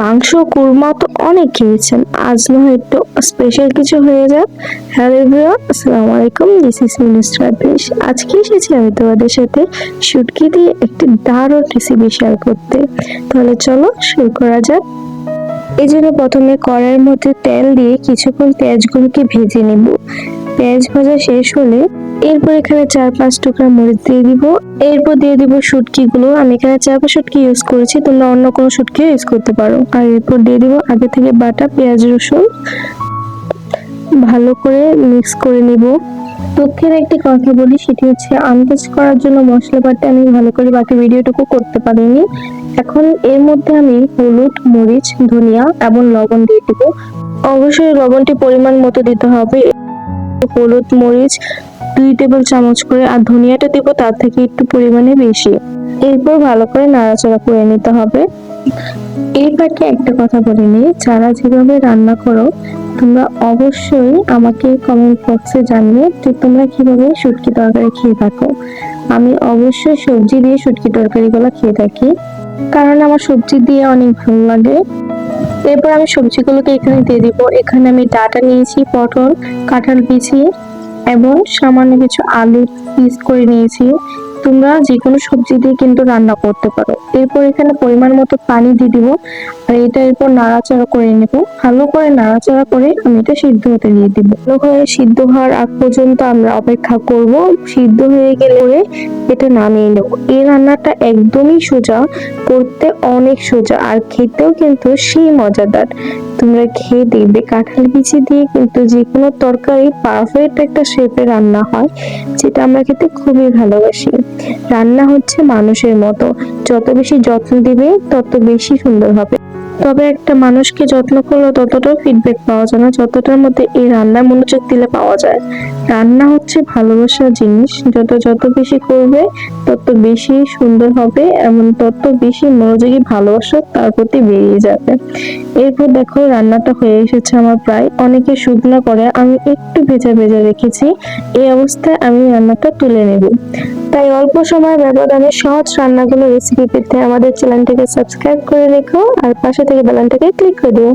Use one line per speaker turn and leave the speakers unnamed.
মাংস, কুরমা তো অনেক খেয়েছেন। আজ না হয় একটু স্পেশাল কিছু হয়ে যাক। হ্যালো এভরিওয়ান আসসালামু আলাইকুম। দিস ইজ মিনিস্টার ফিশ আজকে এসেছি আমি তোমাদের সাথে শুটকি দিয়ে একটি দারুণ রেসিপি শেয়ার করতে। তাহলে চলো শুরু করা যাক। এই জন্য প্রথমে কড়াইয়ের মধ্যে তেল দিয়ে কিছুক্ষণ পেঁয়াজগুলোকে ভেজে নেব। পেঁয়াজ ভাজা শেষ হলে এরপর এখানে চার পাঁচ টুকরা মরিচ দিয়ে দিব। এরপর দিয়ে দিব শুটকি গুলো আমি এখানে চাপা শুটকি ইউজ করেছি। তোমরা অন্য কোনো শুটকি ইউজ করতে পারো। আর এরপর দিয়ে দিব আগে থেকে বাটা পেঁয়াজ, রসুন। ভালো করে মিক্স করে নিব। দুঃখের একটি কথা বলি, সেটি হচ্ছে আনটেজ করার জন্য মশলা বাটতে আমি ভালো করে বাকি ভিডিওটুকু করতে পারিনি। এখন এর মধ্যে আমি হলুদ, মরিচ, ধনিয়া এবং লবণ দিয়ে দিব। অবশ্যই লবণটি পরিমাণ মতো দিতে হবে। হলুদ, মরিচ দুই টেবিল চামচ করে আর ধনিয়াটা দেবো তার থেকে একটু পরিমাণে বেশি। এরপর ভালো করে নাড়াচাড়া করে নিতে হবে। এর ফাঁকে একটা কথা বলে নিই, যারা যেভাবে রান্না করো, তোমরা অবশ্যই আমাকে কমেন্ট বক্সে জানিও যে তোমরা কীভাবে শুটকি তরকারি খেয়ে থাকো। আমি অবশ্যই সবজি দিয়ে শুটকি তরকারিগুলো খেয়ে থাকি, কারণ আমার সবজি দিয়ে অনেক ভালো লাগে। এরপর আমি সবজিগুলোকে এখানে দিয়ে দিব। এখানে আমি ডাটা নিয়েছি, পটল, কাঁঠাল বিচি এবং সামান্য কিছু আলু পিস করে নিয়েছি। তোমরা যে কোনো সবজি দিয়ে কিন্তু রান্না করতে পারো। এরপর এখানে পরিমাণ মতো পানি দিয়ে দিব আর এটা এরপর নাড়াচাড়া করে নেব। ভালো করে নাড়াচাড়া করে আমি এটা সিদ্ধ হতে দিয়ে দিব। ভালো করে সিদ্ধ হওয়ার আগ পর্যন্ত আমরা অপেক্ষা করব। সিদ্ধ হয়ে গেলে এটা নামিয়ে নেব। এই রান্নাটা একদমই সোজা, করতে অনেক সোজা আর খেতেও কিন্তু সেই মজাদার। তোমরা খেয়ে দেখবে। কাঁঠাল বিচি দিয়ে কিন্তু যে কোনো তরকারি পারফেক্ট একটা শেপে রান্না হয়, যেটা আমরা খেতে খুবই ভালোবাসি। রান্না হচ্ছে মানুষের মতো। যত বেশি যত্ন দিবে, তত বেশি সুন্দর হবে। তবে একটা মানুষকে যত্ন করলে ততটাও ফিডব্যাক পাওয়া যায় না, যতটার মধ্যে এই রান্নার মনোযোগ দিলে পাওয়া যায়। রান্না হচ্ছে ভালোবাসার জিনিস, যত যত বেশি করবে, তত বেশি সুন্দর হবে, এবং তত বেশি মনোযোগী ভালোবাসা তার প্রতি বেরিয়ে যাবে। এরপর দেখো রান্নাটা হয়ে এসেছে আমার প্রায়। অনেকে শুকনো করে, আমি একটু ভেজা ভেজা রেখেছি। এই অবস্থায় আমি রান্নাটা তুলে নেব। তাই অল্প সময় ব্যবধানে সহজ রান্নাগুলো রেসিপি পেতে আমাদের চ্যানেলটিকে সাবস্ক্রাইব করে রেখো আর পাশে থেকে বেলানটাকে ক্লিক করে দিও।